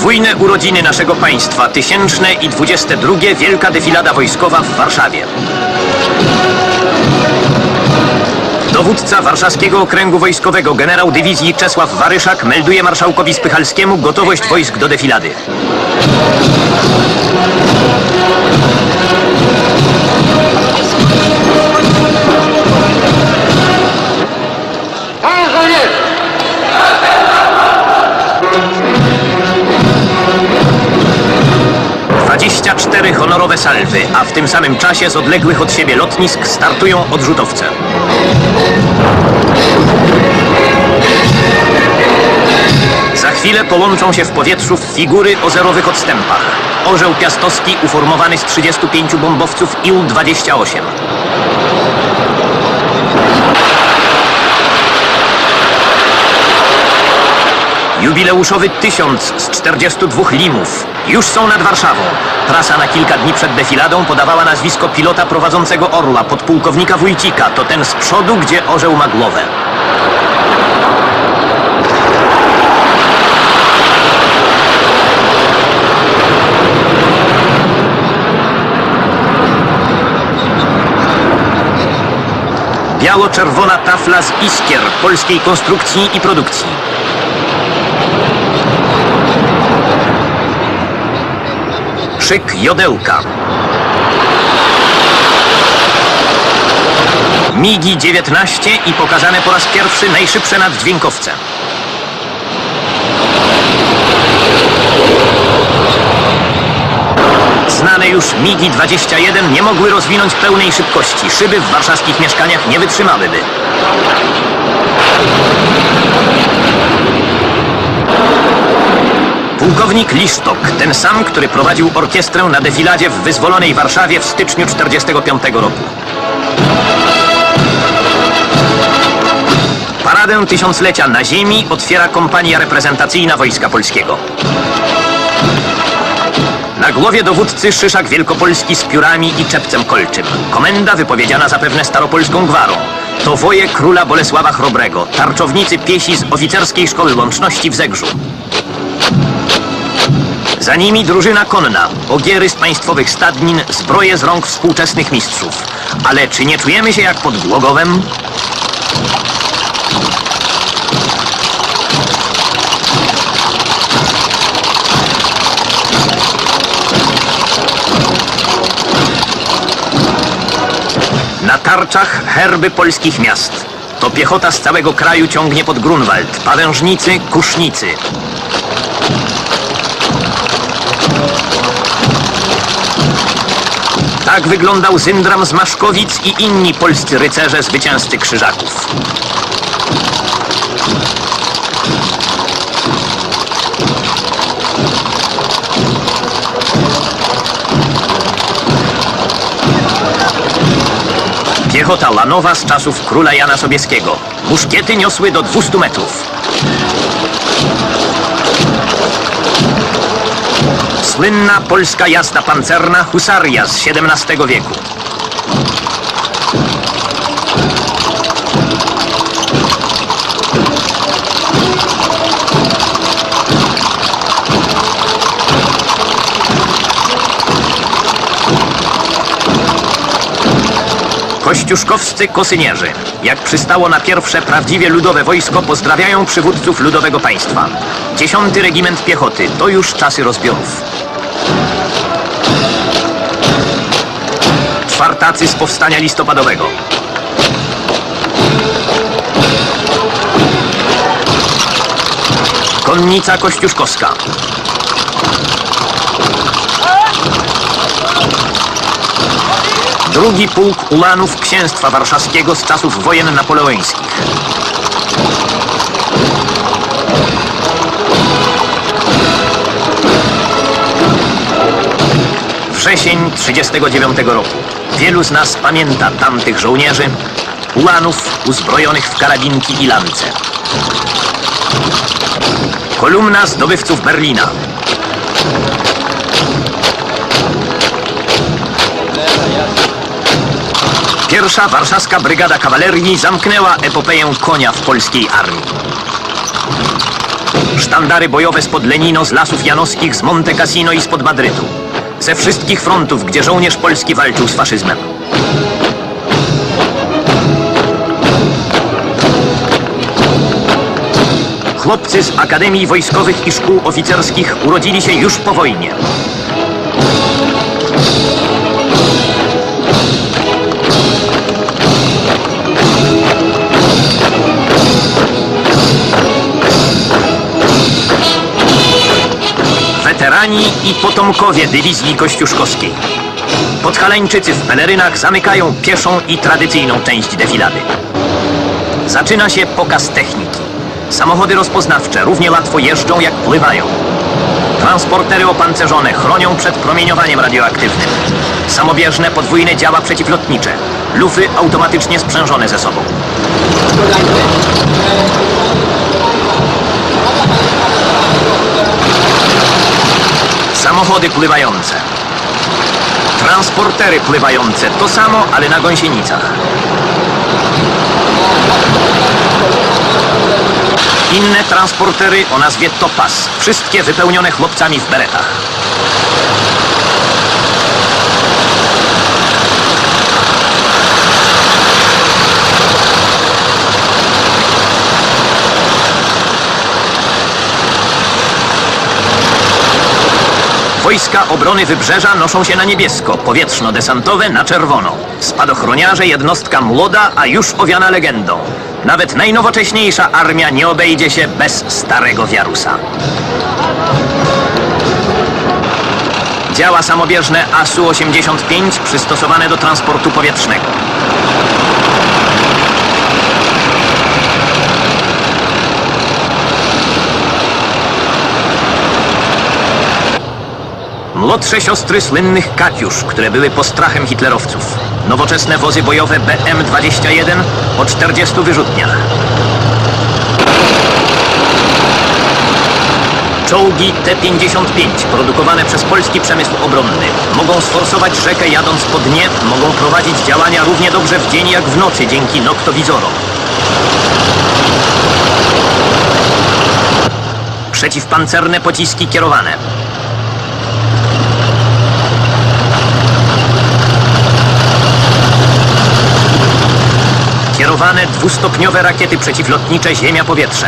Jubilejne urodziny naszego państwa, tysięczne i dwudzieste drugie Wielka Defilada Wojskowa w Warszawie. Dowódca Warszawskiego Okręgu Wojskowego generał dywizji Czesław Waryszak melduje marszałkowi Spychalskiemu gotowość wojsk do defilady. 24 honorowe salwy, a w tym samym czasie z odległych od siebie lotnisk startują odrzutowce. Za chwilę połączą się w powietrzu figury o zerowych odstępach. Orzeł piastowski uformowany z 35 bombowców IU-28. Jubileuszowy tysiąc z 42 limów, już są nad Warszawą. Prasa na kilka dni przed defiladą podawała nazwisko pilota prowadzącego Orla, podpułkownika Wójcika. To ten z przodu, gdzie orzeł ma głowę. Biało-czerwona tafla z iskier polskiej konstrukcji i produkcji. Szyk jodełka. Migi 19 i pokazane po raz pierwszy najszybsze naddźwiękowce. Znane już Migi 21 nie mogły rozwinąć pełnej szybkości. Szyby w warszawskich mieszkaniach nie wytrzymałyby. Pułkownik Lisztok, ten sam, który prowadził orkiestrę na defiladzie w wyzwolonej Warszawie w styczniu 45 roku. Paradę tysiąclecia na ziemi otwiera kompania reprezentacyjna Wojska Polskiego. Na głowie dowódcy szyszak wielkopolski z piórami i czepcem kolczym. Komenda wypowiedziana zapewne staropolską gwarą. To woje króla Bolesława Chrobrego, tarczownicy piesi z oficerskiej szkoły łączności w Zegrzu. Za nimi drużyna konna, ogiery z państwowych stadnin, zbroje z rąk współczesnych mistrzów. Ale czy nie czujemy się jak pod Głogowem? Na tarczach herby polskich miast. To piechota z całego kraju ciągnie pod Grunwald. Pawężnicy, kusznicy. Tak wyglądał Zyndram z Maszkowic i inni polscy rycerze zwycięzcy krzyżaków. Piechota lanowa z czasów króla Jana Sobieskiego. Muszkiety niosły do 200 metrów. Słynna polska jazda pancerna husaria z XVII wieku. Kościuszkowscy kosynierzy, jak przystało na pierwsze prawdziwie ludowe wojsko, pozdrawiają przywódców ludowego państwa. Dziesiąty regiment piechoty, to już czasy rozbiorów. Czwartacy z powstania listopadowego. Konnica Kościuszkowska. Drugi pułk ulanów księstwa warszawskiego z czasów wojen napoleońskich. Wrzesień 39 roku. Wielu z nas pamięta tamtych żołnierzy, ulanów uzbrojonych w karabinki i lance. Kolumna zdobywców Berlina. Pierwsza warszawska brygada kawalerii zamknęła epopeję konia w polskiej armii. Sztandary bojowe spod Lenino, z lasów janowskich, z Monte Cassino i spod Madrytu. Ze wszystkich frontów, gdzie żołnierz polski walczył z faszyzmem. Chłopcy z Akademii Wojskowych i Szkół Oficerskich urodzili się już po wojnie. Weterani i potomkowie dywizji kościuszkowskiej. Podhalańczycy w pelerynach zamykają pieszą i tradycyjną część defilady. Zaczyna się pokaz techniki. Samochody rozpoznawcze równie łatwo jeżdżą jak pływają. Transportery opancerzone chronią przed promieniowaniem radioaktywnym. Samobieżne podwójne działa przeciwlotnicze. Lufy automatycznie sprzężone ze sobą. Samochody pływające. Transportery pływające. To samo, ale na gąsienicach. Inne transportery o nazwie Topaz. Wszystkie wypełnione chłopcami w beretach. Wojska obrony wybrzeża noszą się na niebiesko, powietrzno-desantowe na czerwono. Spadochroniarze jednostka młoda, a już owiana legendą. Nawet najnowocześniejsza armia nie obejdzie się bez starego wiarusa. Działa samobieżne ASU-85 przystosowane do transportu powietrznego. Młodsze siostry słynnych Katiusz, które były postrachem hitlerowców. Nowoczesne wozy bojowe BM-21 o 40 wyrzutniach. Czołgi T-55 produkowane przez polski przemysł obronny mogą sforsować rzekę jadąc po dnie, mogą prowadzić działania równie dobrze w dzień jak w nocy dzięki noktowizorom. Przeciwpancerne pociski kierowane. Kierowane dwustopniowe rakiety przeciwlotnicze Ziemia-Powietrze.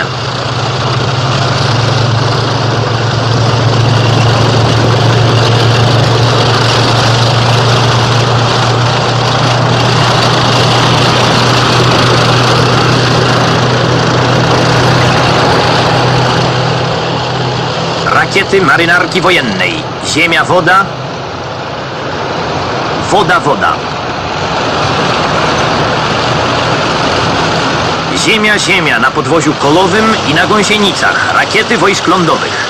Rakiety marynarki wojennej. Ziemia-Woda. Woda-Woda. Ziemia, ziemia na podwoziu kolowym i na gąsienicach. Rakiety wojsk lądowych.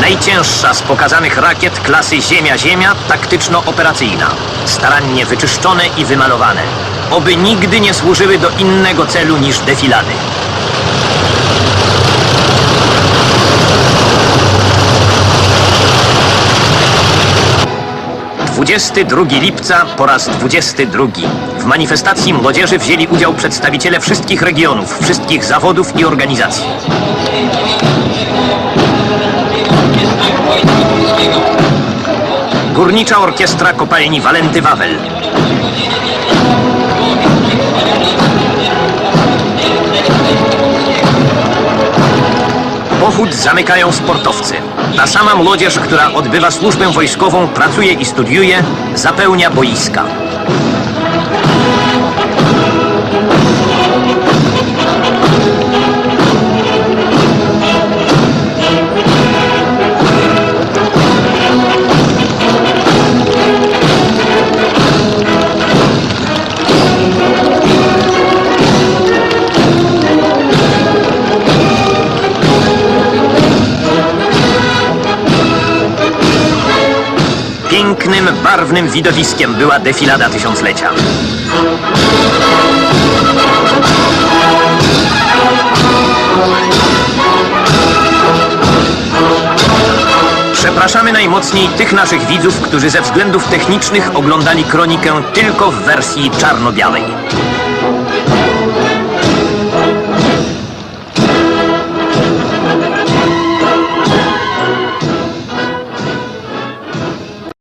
Najcięższa z pokazanych rakiet klasy Ziemia-Ziemia taktyczno-operacyjna. Starannie wyczyszczone i wymalowane. Oby nigdy nie służyły do innego celu niż defilady. 22 lipca po raz 22. W manifestacji młodzieży wzięli udział przedstawiciele wszystkich regionów, wszystkich zawodów i organizacji. Górnicza Orkiestra Kopalni Walenty Wawel. Pochód zamykają sportowcy. Ta sama młodzież, która odbywa służbę wojskową, pracuje i studiuje, zapełnia boiska. Barwnym widowiskiem była defilada tysiąclecia. Przepraszamy najmocniej tych naszych widzów, którzy ze względów technicznych oglądali kronikę tylko w wersji czarno-białej.